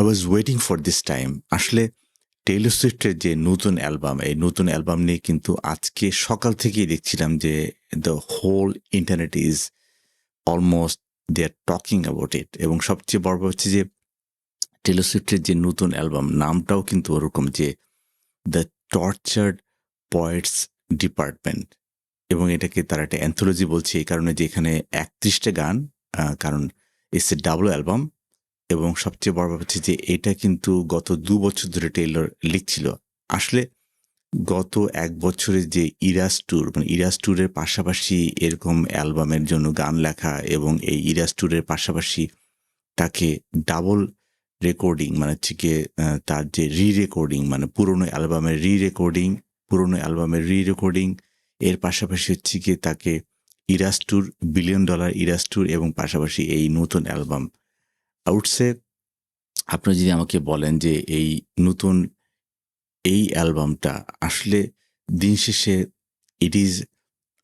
I was waiting for this time আসলে Taylor সুইফটের যে নতুন অ্যালবাম, এই নতুন অ্যালবাম নিয়ে কিন্তু আজকে সকাল থেকেই দেখছিলাম যে the whole internet is almost they are talking about it এবং সবচেয়ে বড় হচ্ছে যে টেইলর সুইফটের যে নতুন অ্যালবাম, নামটাও কিন্তু ওরকম যে দ্য টর্চার্ড পয়েটস ডিপার্টমেন্ট এবং এটাকে তারা একটা অ্যান্থোলজি বলছে, এই কারণে যে এখানে একত্রিশটা গান কারণ ইটস এ ডাবল অ্যালবাম এবং সবচেয়ে বড় ব্যাপার হচ্ছে যে এটা কিন্তু গত দু বছর ধরে টেইলর লিখছিল। আসলে গত এক বছরের যে ইরাস ট্যুর মানে ইরাস ট্যুরের পাশাপাশি এরকম অ্যালবামের জন্য গান লেখা এবং এই ইরাস ট্যুরের পাশাপাশি তাকে ডাবল রেকর্ডিং মানে হচ্ছে গিয়ে তার যে রি রেকর্ডিং মানে পুরনো অ্যালবামের রি রেকর্ডিং পুরনো অ্যালবামের রি রেকর্ডিং এর পাশাপাশি হচ্ছে গিয়ে তাকে Eras tour, billion dollar Eras tour এবং পাশাপাশি এই নতুন অ্যালবাম আউটসে আপনি যদি আমাকে বলেন যে এই নতুন এই অ্যালবামটা আসলে দিন শেষে ইট ইজ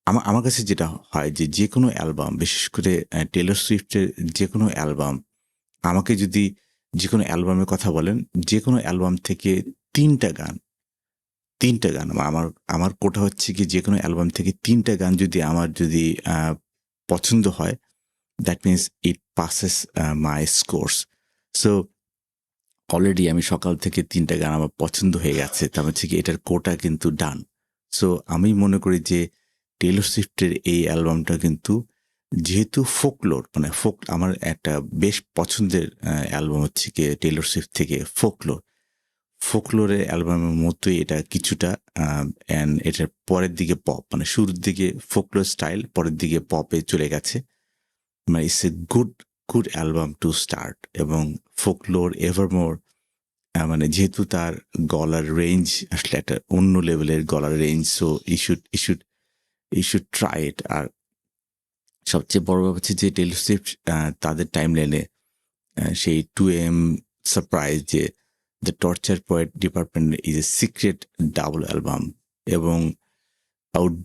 আমার আমার কাছে যেটা হয় যে যে কোনো অ্যালবাম, বিশেষ করে টেলর সুইফটের যে কোনো অ্যালবাম, আমাকে যদি যে কোনো অ্যালবামের কথা বলেন যে কোনো অ্যালবাম থেকে তিনটা গান তিনটা গান আমার আমার কোটা হচ্ছে কি যে কোনো অ্যালবাম থেকে তিনটা গান যদি আমার যদি পছন্দ হয় that means it passes my scores so already আমি সকাল থেকে তিনটা গান আমার পছন্দ হয়ে গেছে। তার হচ্ছে কি এটার কোটা কিন্তু ডান সো আমি মনে করি যে টেলর সুইফটের এই অ্যালবামটা কিন্তু যেহেতু ফোকলোর মানে ফোক আমার একটা বেশ পছন্দের অ্যালবাম হচ্ছে কি টেলর সুইফট থেকে ফোকলোর ফোকলোরের অ্যালবামের মতোই এটা কিছুটা অ্যান্ড এটার পরের দিকে পপ মানে শুরুর দিকে ফোকলোর স্টাইল পরের দিকে পপে চলে গেছে। মানে it's a good good album to start এবং ফোকলোর এভারমোর মানে যেহেতু তার গলার রেঞ্জ আসলে একটা অন্য লেভেলের গলার range so issued issued issued try it আর সবচেয়ে বড় ব্যাপার হচ্ছে যে টেলর তাদের টাইম লাইনে সেই টু এম সারপ্রাইজ যে the torture poet department is a secret double album এবং out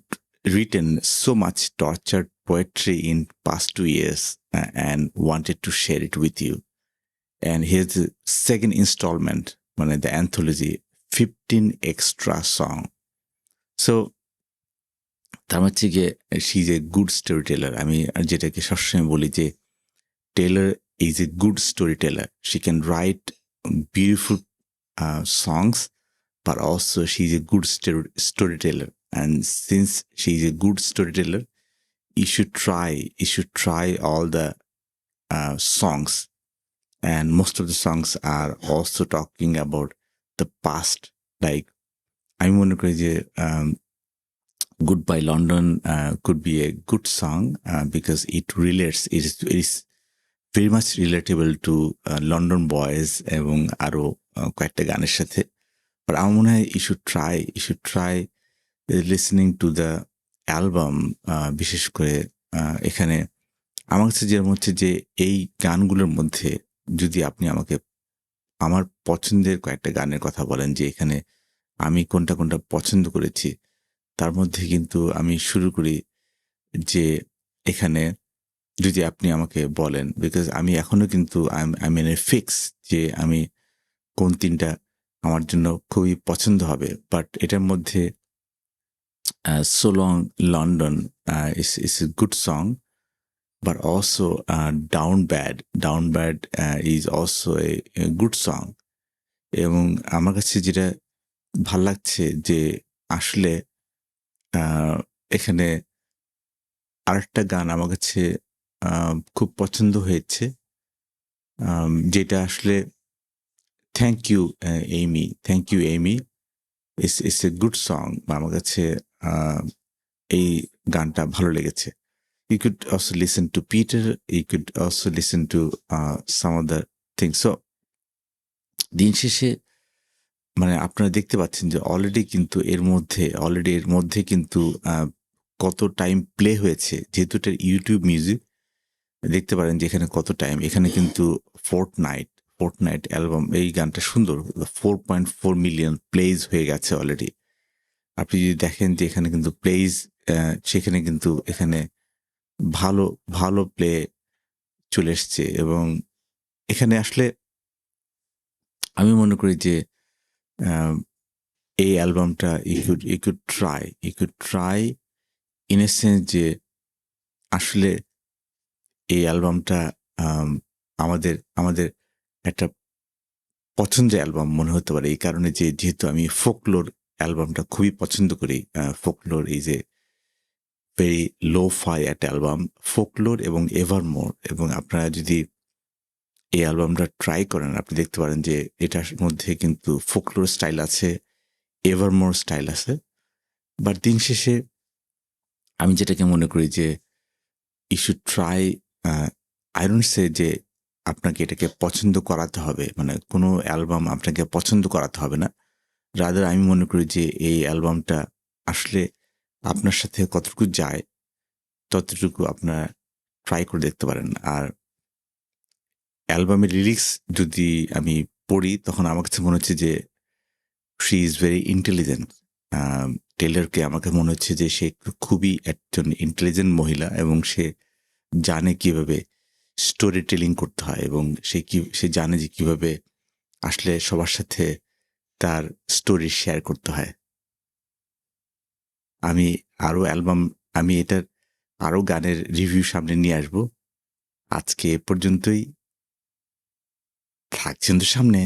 written so much tortured poetry in past two years uh, and wanted to share it with you. And here's the second installment, মানে the anthology, 15 extra song. So তার হচ্ছে গিয়ে she is a good story teller আমি যেটাকে সবসময় বলি যে teller is a good story teller she can also she's a good story- storyteller and since she's a good storyteller you should try you should try all the uh, songs and most of the songs are also talking about the past like i'm wondering crazy um, goodbye london uh, could be a good song uh, because it relates it is, it is very much relatable to uh, london boys এবং আরও uh, কয়েকটা গানের সাথে but আমার মনে হয় you should try you should try listening to the album বিশেষ করে এখানে। আমার কাছে যেরকম হচ্ছে যে, এই গানগুলোর মধ্যে যদি আপনি আমাকে আমার পছন্দের কয়েকটা গানের কথা বলেন যে, এখানে আমি কোনটা কোনটা পছন্দ করেছি, তার মধ্যে কিন্তু আমি শুরু করি যে, এখানে যদি আপনি আমাকে বলেন বিকজ আমি এখনও কিন্তু আই মিন এ ফিক্স যে, আমি কোন তিনটা আমার জন্য খুবই পছন্দ হবে। বাট এটার মধ্যে so long London is is a good song but also down bad down bad is also a good song এবং আমার কাছে যেটা ভালো লাগছে যে আসলে এখানে আরেকটা গান আমার কাছে খুব পছন্দ হয়েছে যেটা আসলে thank you Aimee thank you Aimee it's it's a good song আমার কাছে এই গানটা ভালো লেগেছে। You could also listen to Peter you could also listen to some the things so দিন শেষে মানে আপনারা দেখতে পাচ্ছেন যে অলরেডি কিন্তু এর মধ্যে অলরেডি এর মধ্যে কিন্তু কত টাইম প্লে হয়েছে। যেহেতু এটা ইউটিউব মিউজিক দেখতে পারেন যে এখানে কত টাইম এখানে কিন্তু fort night fort night album এই গানটা সুন্দর। Four point four million plays হয়ে গেছে অলরেডি আপনি যদি দেখেন যে এখানে কিন্তু প্লেজ সেখানে কিন্তু এখানে ভালো ভালো প্লে চলে এসছে এবং এখানে আসলে আমি মনে করি যে এই অ্যালবামটা you could you could try you could try in a sense যে আসলে এই অ্যালবামটা আমাদের আমাদের একটা পছন্দের অ্যালবাম মনে হতে পারে। এই কারণে যে যেহেতু আমি ফোকলোর অ্যালবামটা খুবই পছন্দ করি। Folklore is a very lo fi একটা অ্যালবাম। ফোকলোর এবং এভারমোর এবং আপনারা যদি এই অ্যালবামটা ট্রাই করেন, আপনি দেখতে পারেন যে এটার মধ্যে কিন্তু ফোকলোর স্টাইল আছে এভারমোর স্টাইল আছে। বাট দিন শেষে আমি যেটাকে মনে করি যে শুড ট্রাই আই সে যে আপনাকে এটাকে পছন্দ করাতে হবে। মানে কোনো অ্যালবাম আপনাকে পছন্দ করাতে হবে না। রাদার, আমি মনে করি যে এই অ্যালবামটা আসলে আপনার সাথে কতটুকু যায়, ততটুকু আপনার ট্রাই করে দেখতে পারেন। আর অ্যালবামের লিরিক্স যদি আমি পড়ি, তখন আমার কাছে মনে হচ্ছে যে শি ইজ ভেরি ইন্টেলিজেন্ট টেলারকে আমাকে মনে হচ্ছে যে সে খুবই একজন ইন্টেলিজেন্ট মহিলা এবং সে জানে কীভাবে স্টোরি টেলিং করতে হয় এবং সে কি, সে জানে যে কীভাবে আসলে সবার সাথে তার স্টোরি শেয়ার করতে হয়। আমি আরও অ্যালবাম আমি এটার আরও গানের রিভিউ সামনে নিয়ে আসব। আজকে এ পর্যন্তই। থাকছেন তো সামনে।